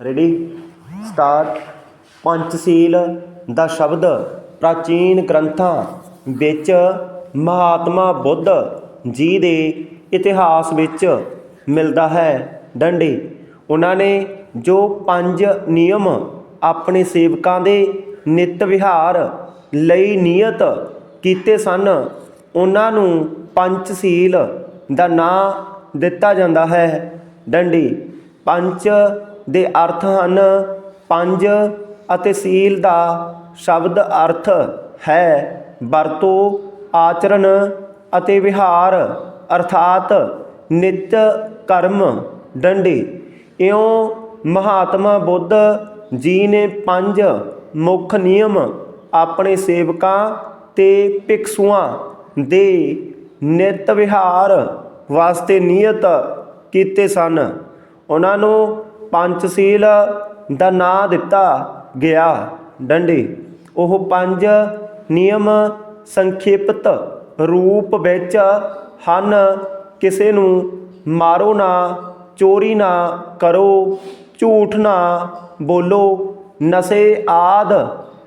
Ready start Panchsheel ਦਾ ਸ਼ਬਦ ਪ੍ਰਾਚੀਨ ਗ੍ਰੰਥਾਂ ਵਿੱਚ ਮਹਾਤਮਾ ਬੁੱਧ ਜੀ ਦੇ ਇਤਿਹਾਸ ਵਿੱਚ ਮਿਲਦਾ ਹੈ। ਡੰਡੇ, ਉਹਨਾਂ ਨੇ ਜੋ ਪੰਜ ਨਿਯਮ ਆਪਣੇ ਸੇਵਕਾਂ ਦੇ ਨਿਤ ਵਿਹਾਰ ਲਈ ਨਿਯਤ ਕੀਤੇ ਸਨ, ਉਹਨਾਂ ਨੂੰ ਪੰਚਸ਼ੀਲ ਦਾ ਨਾਂ ਦਿੱਤਾ ਜਾਂਦਾ ਹੈ। ਡੰਡੀ, ਪੰਚ ਦੇ ਅਰਥ ਹਨ ਪੰਜ ਅਤੇ ਸੀਲ ਦਾ ਸ਼ਬਦ ਅਰਥ ਹੈ ਵਰਤੋਂ, ਆਚਰਣ ਅਤੇ ਵਿਹਾਰ, ਅਰਥਾਤ ਨਿਤ ਕਰਮ, ਡੰਡੇ। ਇਉਂ ਮਹਾਤਮਾ ਬੁੱਧ ਜੀ ਨੇ ਪੰਜ ਮੁੱਖ ਨਿਯਮ ਆਪਣੇ ਸੇਵਕਾਂ ਤੇ ਭਿਕਸ਼ੂਆਂ ਦੇ ਨਿਤ ਵਿਹਾਰ ਵਾਸਤੇ ਨਿਯਤ ਕੀਤੇ ਸਨ। ਉਹਨਾਂ ਨੂੰ ਪੰਚਸ਼ੀਲ ਦਾ ਨਾਂ ਦਿੱਤਾ ਗਿਆ। ਡੰਡੀ, ਉਹ ਪੰਜ ਨਿਯਮ ਸੰਖੇਪਤ ਰੂਪ ਵਿੱਚ ਹਨ। ਕਿਸੇ ਨੂੰ ਮਾਰੋ ਨਾ, ਚੋਰੀ ਨਾ ਕਰੋ, ਝੂਠ ਨਾ ਬੋਲੋ, ਨਸ਼ੇ ਆਦ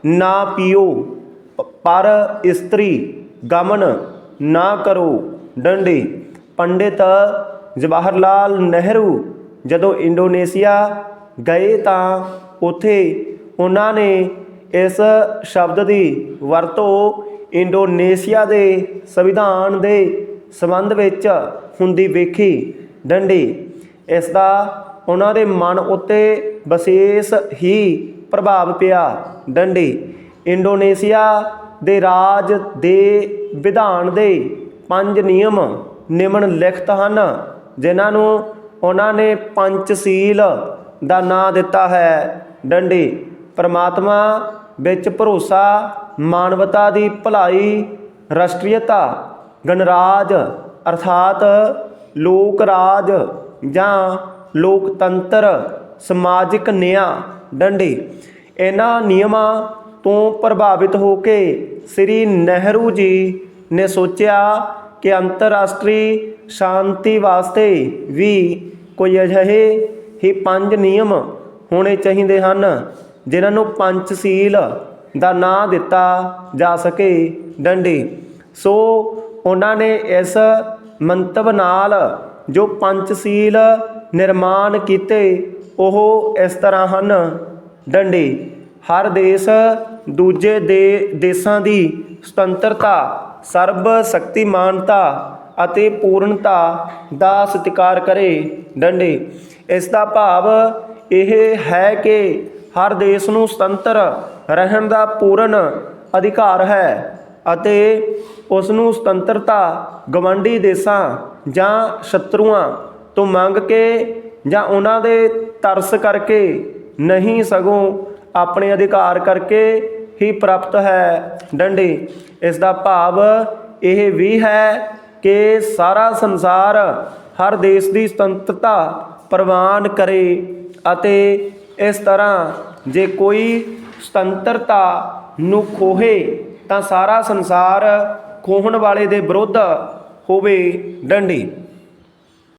ਨਾ ਪੀਓ। ਪਰ ਇਸਤਰੀ ਗਮਨ ਨਾ ਕਰੋ। ਡੰਡੀ, ਪੰਡਿਤ ਜਵਾਹਰ ਲਾਲ ਨਹਿਰੂ ਜਦੋਂ ਇੰਡੋਨੇਸ਼ੀਆ ਗਏ ਤਾਂ ਉੱਥੇ ਉਹਨਾਂ ਨੇ ਇਸ ਸ਼ਬਦ ਦੀ ਵਰਤੋਂ ਇੰਡੋਨੇਸ਼ੀਆ ਦੇ ਸੰਵਿਧਾਨ ਦੇ ਸੰਬੰਧ ਵਿੱਚ ਹੁੰਦੀ ਵੇਖੀ, ਡੰਡੀ। ਇਸ ਦਾ ਉਹਨਾਂ ਦੇ ਮਨ ਉੱਤੇ ਵਿਸ਼ੇਸ਼ ਹੀ ਪ੍ਰਭਾਵ ਪਿਆ, ਡੰਡੀ। ਇੰਡੋਨੇਸ਼ੀਆ ਦੇ ਰਾਜ ਦੇ ਵਿਧਾਨ ਦੇ ਪੰਜ ਨਿਯਮ ਨਿਮਨ ਲਿਖਤ ਹਨ, ਜਿਨ੍ਹਾਂ ਨੂੰ ਉਹਨਾਂ ਨੇ ਪੰਚਸ਼ੀਲ ਦਾ ਨਾਂ ਦਿੱਤਾ ਹੈ। ਡੰਡੀ, ਪਰਮਾਤਮਾ ਵਿੱਚ ਭਰੋਸਾ, ਮਾਨਵਤਾ ਦੀ ਭਲਾਈ, ਰਾਸ਼ਟਰੀਅਤਾ, ਗਣਰਾਜ, ਅਰਥਾਤ ਲੋਕ ਰਾਜ ਜਾਂ ਲੋਕਤੰਤਰ, ਸਮਾਜਿਕ ਨਿਆਂ। ਡੰਡੀ, ਇਹਨਾਂ ਨਿਯਮਾਂ ਤੋਂ ਪ੍ਰਭਾਵਿਤ ਹੋ ਕੇ ਸ੍ਰੀ ਨਹਿਰੂ ਜੀ ਨੇ ਸੋਚਿਆ ਕਿ ਅੰਤਰਰਾਸ਼ਟਰੀ ਸ਼ਾਂਤੀ ਵਾਸਤੇ ਵੀ ਕੋਈ ਅਜਿਹੇ ਹੀ ਪੰਜ ਨਿਯਮ ਹੋਣੇ ਚਾਹੀਦੇ ਹਨ, ਜਿਨ੍ਹਾਂ ਨੂੰ ਪੰਚਸ਼ੀਲ ਦਾ ਨਾਂ ਦਿੱਤਾ ਜਾ ਸਕੇ ਡੰਡੀ। ਸੋ ਉਹਨਾਂ ਨੇ ਇਸ ਮੰਤਵ ਨਾਲ ਜੋ ਪੰਚਸ਼ੀਲ ਨਿਰਮਾਣ ਕੀਤੇ, ਉਹ ਇਸ ਤਰ੍ਹਾਂ ਹਨ। ਡੰਡੀ, ਹਰ ਦੇਸ਼ ਦੂਜੇ ਦੇ ਦੇਸ਼ਾਂ ਦੀ ਸੁਤੰਤਰਤਾ ਸਰਬ ਸ਼ਕਤੀਮਾਨਤਾ ਅਤੇ ਪੂਰਨਤਾ ਦਾ ਸਤਿਕਾਰ ਕਰੇ, ਡੰਡੇ। ਇਸ ਦਾ ਭਾਵ ਇਹ ਹੈ ਕਿ ਹਰ ਦੇਸ਼ ਨੂੰ ਸੁਤੰਤਰ ਰਹਿਣ ਦਾ ਪੂਰਨ ਅਧਿਕਾਰ ਹੈ ਅਤੇ ਉਸ ਨੂੰ ਸੁਤੰਤਰਤਾ ਗਵੰਡੀ ਦੇਸ਼ਾਂ ਜਾਂ ਸ਼ਤਰੂਆਂ ਤੋਂ ਮੰਗ ਕੇ ਜਾਂ ਉਹਨਾਂ ਦੇ ਤਰਸ ਕਰਕੇ ਨਹੀਂ ਸਗੋਂ ਆਪਣੇ ਅਧਿਕਾਰ ਕਰਕੇ ਹੀ ਪ੍ਰਾਪਤ ਹੈ, ਡੰਡੇ। ਇਸ ਦਾ ਭਾਵ ਇਹ ਵੀ ਹੈ ਕਿ ਸਾਰਾ ਸੰਸਾਰ ਹਰ ਦੇਸ਼ ਦੀ ਸੁਤੰਤਰਤਾ ਪ੍ਰਵਾਨ ਕਰੇ ਅਤੇ ਇਸ ਤਰ੍ਹਾਂ ਜੇ ਕੋਈ ਸੁਤੰਤਰਤਾ ਨੂੰ ਖੋਹੇ ਤਾਂ ਸਾਰਾ ਸੰਸਾਰ ਖੋਹਣ ਵਾਲੇ ਦੇ ਵਿਰੁੱਧ ਹੋਵੇ ਡੰਡੀ।